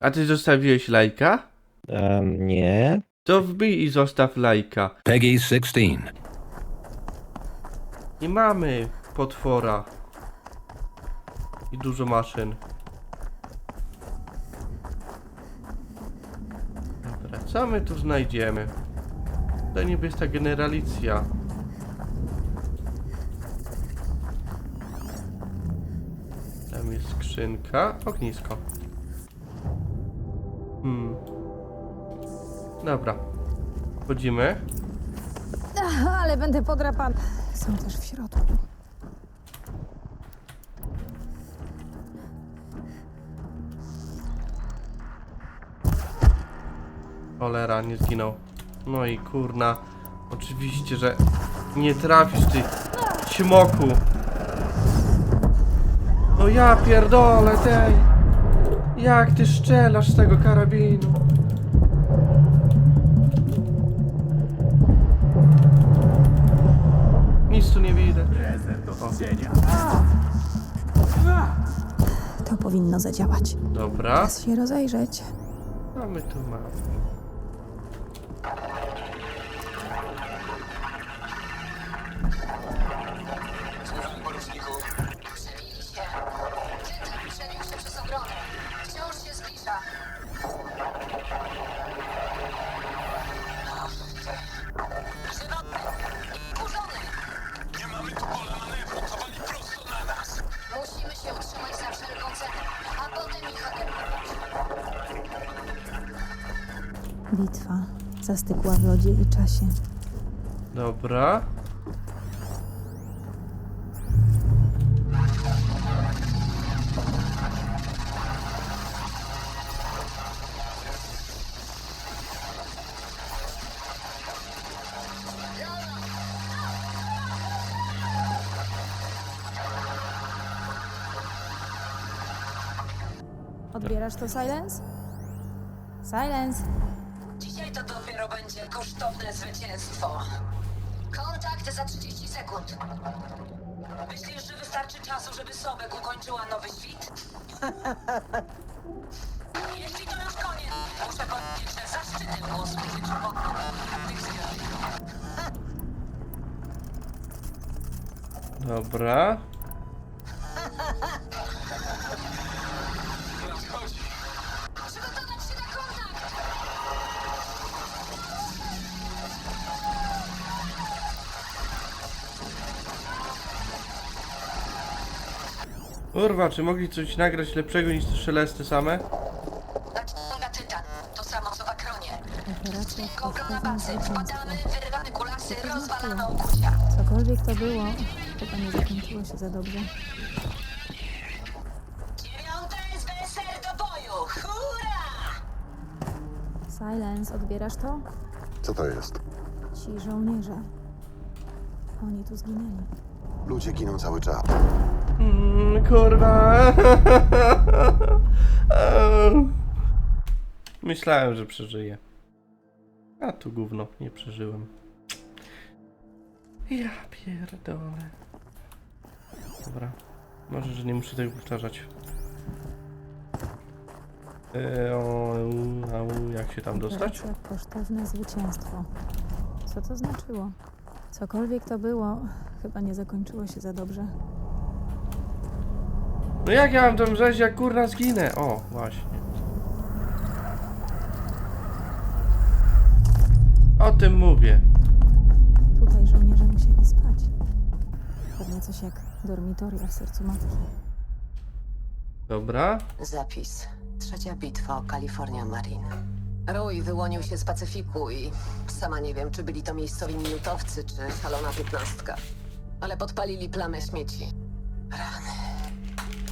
A ty zostawiłeś lajka? Um, nie. To wbij i zostaw lajka. Peggy 16. Nie mamy potwora. I dużo maszyn. Dobra, co my tu znajdziemy? To niby jest ta generalicja. Tam jest skrzynka. Ognisko. Hmm. Dobra. Wchodzimy. Ale będę podrapana. Są też w środku. Cholera, nie zginął. No i kurna. Oczywiście, że nie trafisz ty śmoku. No ja pierdolę tej. Jak ty szczelasz z tego karabinu? Nic tu nie widać. To powinno zadziałać. Dobra, Czas się rozejrzeć. a my tu mamy. Bitwa zastygła w lodzie i czasie. Dobra. Odbierasz to, Silence? Silence! Dopiero będzie kosztowne zwycięstwo. Kontakt za 30 sekund. Myślisz, że wystarczy czasu, żeby Sobek ukończyła nowy świt? Jeśli to już koniec, muszę powiedzieć, że zaszczytem było służyć wokół tych. Dobra. Kurwa, czy mogli coś nagrać lepszego niż te szelesty same? Nadciąga Tytan. To samo co w Akronie. Operacja Kogo na kosztowne bazy. Wpadamy, wyrywamy kulasy, rozwalamy okucia. Cokolwiek to było, chyba nie zakończyło się za dobrze. Dziewiąte SBSR do boju! Hurra! Silence, odbierasz to? Co to jest? Ci żołnierze. Oni tu zginęli. Ludzie giną cały czas. Mm, kurwa. Myślałem, że przeżyję. A tu gówno, nie przeżyłem. Ja pierdolę. Dobra. Może, że nie muszę tego powtarzać. Eee, o, au, jak się tam dostać? Operacja kosztowne zwycięstwo. Co to znaczyło? Cokolwiek to było, chyba nie zakończyło się za dobrze. No jak ja mam tam rzeź, jak kurna zginę? O, właśnie. O tym mówię. Tutaj żołnierze musieli spać. Pewnie coś jak dormitoria w sercu matki. Dobra. Zapis. Trzecia bitwa o California Marine. Rój wyłonił się z Pacyfiku i sama nie wiem, czy byli to miejscowi minutowcy, czy szalona piętnastka. Ale podpalili plamę śmieci. Rany.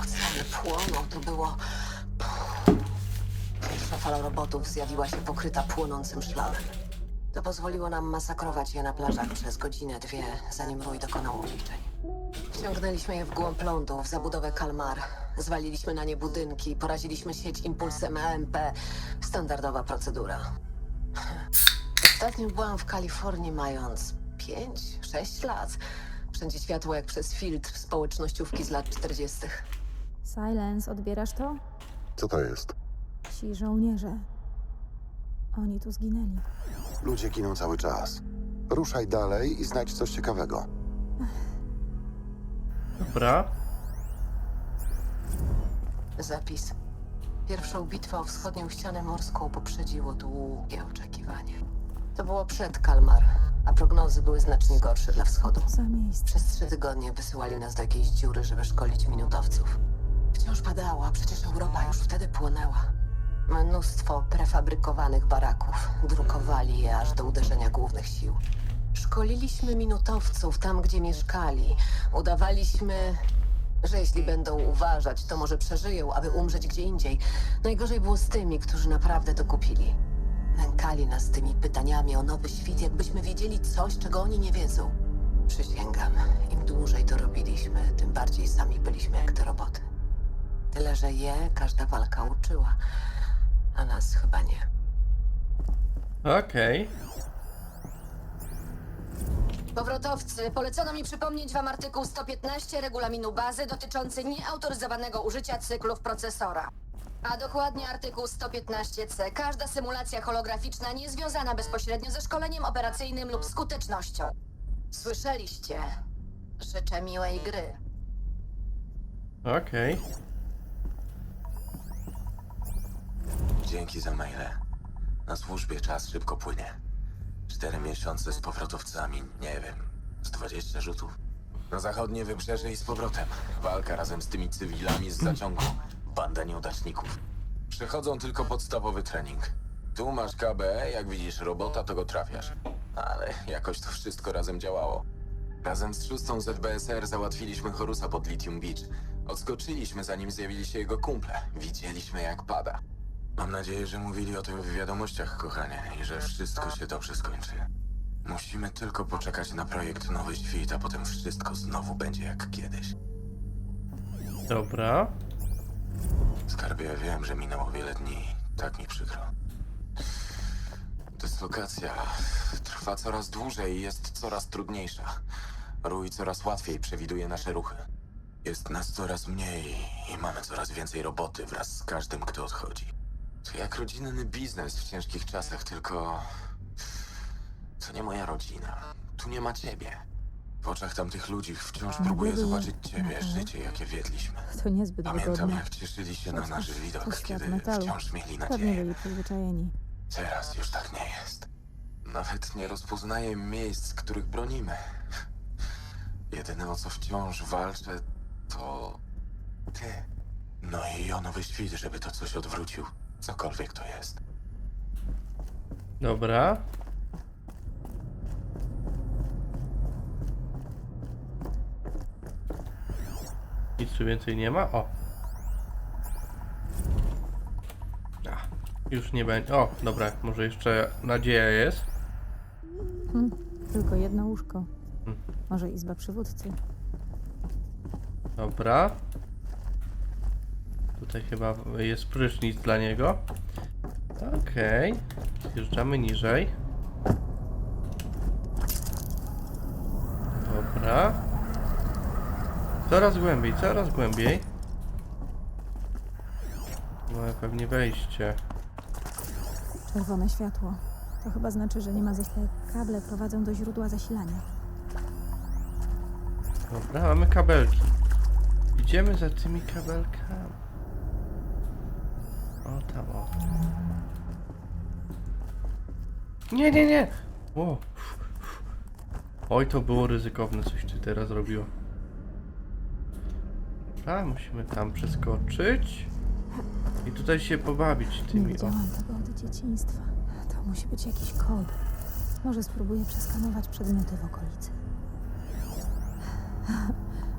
Oceany płonął, to było... Pierwsza fala robotów zjawiła się pokryta płonącym szlamem. To pozwoliło nam masakrować je na plażach przez godzinę, dwie, zanim Rój dokonał obliczeń. Wciągnęliśmy je w głąb lądu, w zabudowę Kalmar. Zwaliliśmy na nie budynki, poraziliśmy sieć impulsem EMP. Standardowa procedura. Ostatnio byłam w Kalifornii mając 5-6 lat. Wszędzie światło jak przez filtr społecznościówki z lat 40. Silence, odbierasz to? Co to jest? Nasi żołnierze. Oni tu zginęli. Ludzie giną cały czas. Ruszaj dalej i znajdź coś ciekawego. Dobra. Zapis. Pierwszą bitwę o wschodnią ścianę morską poprzedziło długie oczekiwanie. To było przed Kalmar, a prognozy były znacznie gorsze dla wschodu. Za miejsce. Przez trzy tygodnie wysyłali nas do jakiejś dziury, żeby szkolić minutowców. Wciąż padało, a przecież Europa już wtedy płonęła. Mnóstwo prefabrykowanych baraków. Drukowali je aż do uderzenia głównych sił. Szkoliliśmy minutowców tam, gdzie mieszkali. Udawaliśmy, że jeśli będą uważać, to może przeżyją, aby umrzeć gdzie indziej. Najgorzej było z tymi, którzy naprawdę to kupili. Nękali nas tymi pytaniami o nowy świt, jakbyśmy wiedzieli coś, czego oni nie wiedzą. Przysięgam, im dłużej to robiliśmy, tym bardziej sami byliśmy jak te roboty. Tyle, że je każda walka uczyła, a nas chyba nie. Okej. Powrotowcy, polecono mi przypomnieć wam artykuł 115 regulaminu bazy dotyczący nieautoryzowanego użycia cyklów procesora. A dokładnie artykuł 115c. Każda symulacja holograficzna niezwiązana bezpośrednio ze szkoleniem operacyjnym lub skutecznością. Słyszeliście? Życzę miłej gry. Okej. Dzięki za maile. Na służbie czas szybko płynie. Cztery miesiące z powrotowcami, nie wiem, z 20 rzutów. Na zachodnie wybrzeże i z powrotem. Walka razem z tymi cywilami z zaciągu. Banda nieudaczników. Przechodzą tylko podstawowy trening. Tu masz KBE, jak widzisz robota, to go trafiasz. Ale jakoś to wszystko razem działało. Razem z szóstą ZBSR załatwiliśmy Horusa pod Lithium Beach. Odskoczyliśmy zanim zjawili się jego kumple. Widzieliśmy jak pada. Mam nadzieję, że mówili o tym w wiadomościach, kochanie, i że wszystko się dobrze skończy. Musimy tylko poczekać na projekt Nowy Świt, a potem wszystko znowu będzie jak kiedyś. Dobra. Skarbie, wiem, że minęło wiele dni. Tak mi przykro. Dyslokacja trwa coraz dłużej i jest coraz trudniejsza. Rój coraz łatwiej przewiduje nasze ruchy. Jest nas coraz mniej i mamy coraz więcej roboty wraz z każdym, kto odchodzi. To jak rodzinny biznes w ciężkich czasach, tylko... To nie moja rodzina. Tu nie ma ciebie. W oczach tamtych ludzi wciąż No, próbuję gdyby- zobaczyć ciebie, Mhm. życie, jakie wiedliśmy. To niezbyt Pamiętam, wygodne. jak cieszyli się na Chociaż nasz to widok, świat kiedy metalu. wciąż mieli Pewnie nadzieję. byli przyzwyczajeni. Teraz już tak nie jest. Nawet nie rozpoznaję miejsc, których bronimy. Jedyne o co wciąż walczę, to ty. No i o nowy świt, żeby to coś odwrócił. Cokolwiek to jest. Dobra. Nic tu więcej nie ma? O. Ach, już nie będzie. O, dobra, może jeszcze nadzieja jest. Hm, tylko jedno łóżko. Hmm. Może izba przywódcy. Dobra. Tutaj chyba jest prysznic dla niego. Okej. Zjeżdżamy niżej. Dobra. Coraz głębiej, coraz głębiej. No pewnie wejście. Czerwone światło. To chyba znaczy, że nie ma zasilania. Kable prowadzą do źródła zasilania. Dobra, mamy kabelki. Idziemy za tymi kabelkami. O, tam o. Nie, nie, nie! O. Oj, to było ryzykowne, coś ty teraz robiło. Dobra, musimy tam przeskoczyć. I tutaj się pobawić tymi. O. widziałam tego od dzieciństwa. To musi być jakiś kod. Może spróbuję przeskanować przedmioty w okolicy.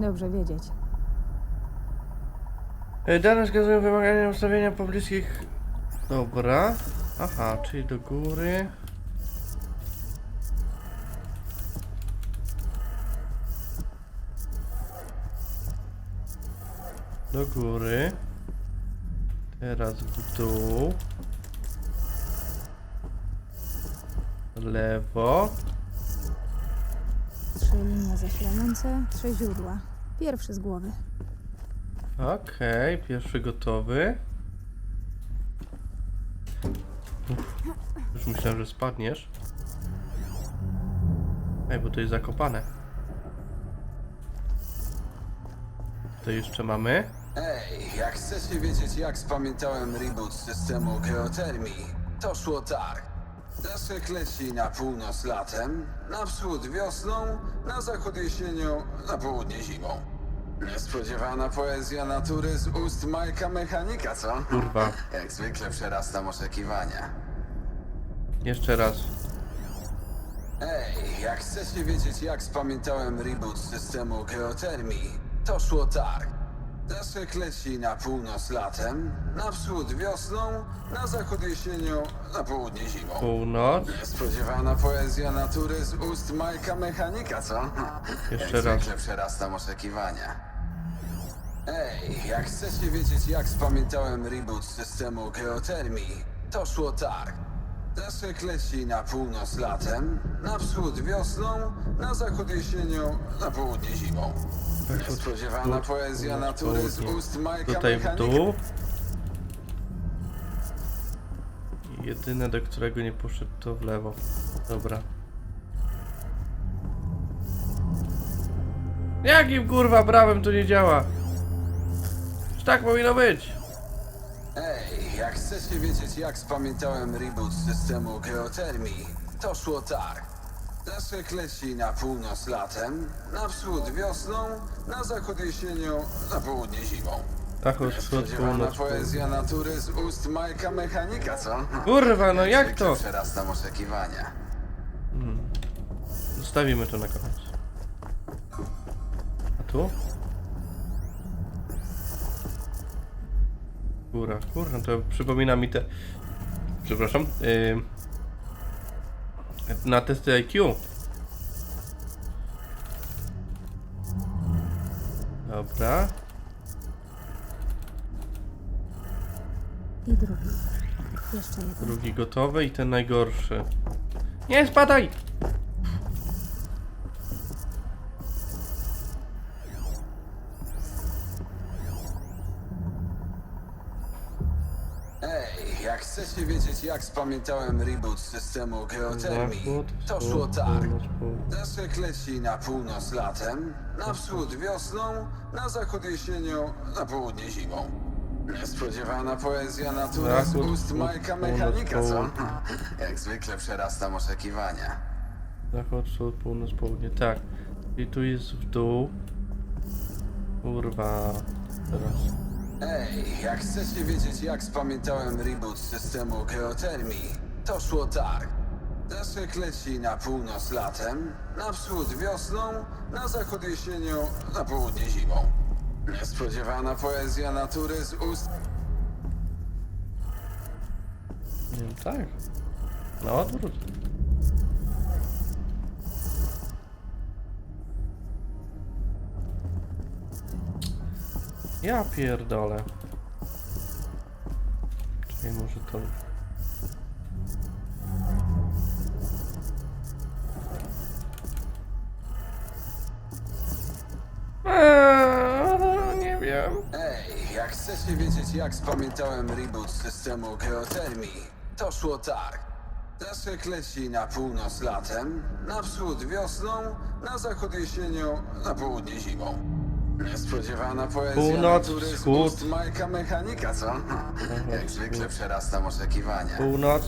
Dobrze wiedzieć. E, Dane wskazują wymagania ustawienia pobliskich. Dobra. Aha, czyli do góry. Do góry. Teraz w dół. Lewo. Trzy linie zasilające, trzy źródła. Pierwszy z głowy. Okej, pierwszy gotowy. Już myślałem, że spadniesz. Ej, bo to jest zakopane. To jeszcze mamy. Ej, jak chcecie wiedzieć, jak spamiętałem reboot systemu geotermii, to szło tak. Deszek leci na północ latem, na wschód wiosną, na zachód jesienią, na południe zimą. Niespodziewana poezja natury z ust Majka Mechanika, co? Kurwa. Jak zwykle przerastam oczekiwania. Jeszcze raz. Ej, jak chcecie wiedzieć, jak spamiętałem reboot systemu geotermii, to szło tak. Deszek leci na północ latem, na wschód wiosną, na zachód jesienią, na południe zimą. Północ. Niespodziewana poezja natury z ust Majka Mechanika, co? Jeszcze jak raz. zwykle przerastam oczekiwania. Ej, jak chcecie wiedzieć, jak spamiętałem reboot systemu geotermii, to szło tak. Deszek leci na północ latem, na wschód wiosną, na zachód jesienią, na południe zimą. Niespodziewana poezja natury z ust Majka Tutaj w Mechanika. dół. I Jedyne, do którego nie poszedł, to w lewo. Dobra. Jakim kurwa prawem to nie działa? Tak powinno być? Ej, jak chcecie wiedzieć, jak spamiętałem reboot systemu geotermii, to szło tak. Deszek leci na północ latem, na wschód wiosną, na zachód jesienią, na południe zimą. Zachód, wschód, północ, południe. poezja natury z ust Majka Mechanika, co? Kurwa, no jak to? Przerastam oczekiwania. Zostawimy to na koniec. A tu? Góra, kurwa, to przypomina mi te... Przepraszam. Yy... Na testy IQ. Dobra. I drugi. Jeszcze jeden. Drugi gotowy i ten najgorszy. Nie, spadaj! Ej, jak chcecie wiedzieć, jak spamiętałem reboot systemu geotermii, to szło tak. Deszek leci na północ latem, na wschód wiosną, na zachód jesienią, na południe zimą. Niespodziewana poezja natury z Zachód, ust wschód, Majka północ, Mechanika, co? południe. Jak zwykle przerastam oczekiwania. Zachód, wschód, północ, południe, tak. I tu jest w dół. Kurwa. Teraz. Ej, jak chcecie wiedzieć, jak spamiętałem reboot systemu geotermii, to szło tak. Deszek leci na północ latem, na wschód wiosną, na zachód jesienią, na południe zimą. Niespodziewana poezja natury z ust... Nie, tak. Na odwrót. Ja pierdolę. Czyli może to... Eee, nie wiem. Ej, jak chcecie wiedzieć, jak spamiętałem reboot systemu geotermii, to szło tak. Deszek leci na północ latem, na wschód wiosną, na zachód jesienią, na południe zimą. Niespodziewana poezja Północ, natury z wschód. ust Majka Mechanika, co? Jak zwykle przerastam oczekiwania. Północ,